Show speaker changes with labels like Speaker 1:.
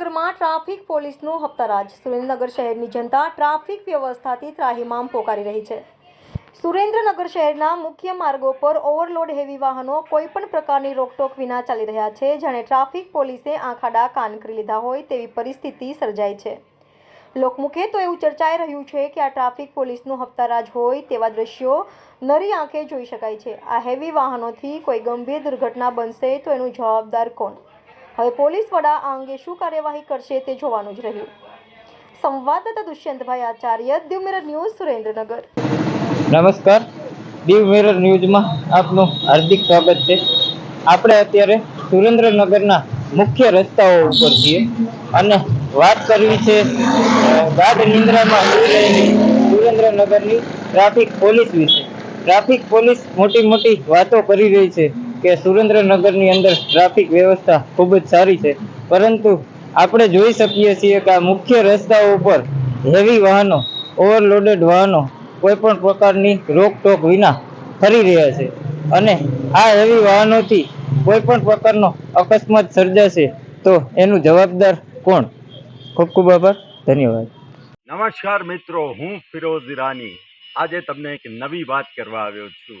Speaker 1: સુરેન્દ્રનગરમાં ટ્રાફિક પોલીસનું હપ્તારાજ. સુરેન્દ્રનગર શહેરની જનતા ટ્રાફિક વ્યવસ્થાથી ત્રાહિમામ પોકારી રહી છે. સુરેન્દ્રનગર શહેરના મુખ્ય માર્ગો પર ઓવરલોડ હેવી વાહનો કોઈપણ પ્રકારની રોકટોક વિના ચાલી રહ્યા છે, જાણે ટ્રાફિક પોલીસે આંખાડા કાન કરી લીધા હોય તેવી પરિસ્થિતિ સર્જાઈ છે. લોકમુખે તો એવું ચર્ચાઈ રહ્યું છે કે આ ટ્રાફિક પોલીસનું હપ્તારાજ હોય તેવા દ્રશ્યો નરી આંખે જોઈ શકાય છે. આ હેવી વાહનોથી કોઈ ગંભીર દુર્ઘટના બનશે તો એનું જવાબદાર કોણ? હવે પોલીસ વડા આ અંગે શું કાર્યવાહી કરશે તે જોવાનું જ રહ્યું. સંવાદદાતા દુષ્યંતભાઈ આચાર્ય, દીવ મિરર ન્યૂઝ, સુરેન્દ્રનગર.
Speaker 2: નમસ્કાર. દીવ મિરર ન્યૂઝમાં આપનું હાર્દિક સ્વાગત છે. આપણે અત્યારે સુરેન્દ્રનગરના મુખ્ય રસ્તાઓ ઉપર છીએ અને વાત કરવી છે ગાઢ નિંદ્રામાં સુરેન્દ્રનગરની ટ્રાફિક પોલીસ વિશે. ટ્રાફિક પોલીસ મોટી મોટી વાતો કરી રહી છે. કે સુરેન્દ્રનગરની અંદર ટ્રાફિક વ્યવસ્થા ખૂબ જ સારી છે. પરંતુ આપણે જોઈ શકીએ છીએ કે આ મુખ્ય રસ્તાઓ ઉપર હેવી વાહનો ઓવરલોડેડ વાહનો કોઈ પણ પ્રકારની રોકટોક વિના ફરી રહ્યા છે. અને આ હેવી વાહનોથી કોઈ પણ પ્રકારનો અકસ્માત સર્જાશે તો એનું જવાબદાર કોણ? ખૂબ ખૂબ આભાર. ધન્યવાદ.
Speaker 3: નમસ્કાર મિત્રો, હું ફિરોઝ ઈરાની. આજે તમને એક નવી વાત કરવા આવ્યો છું.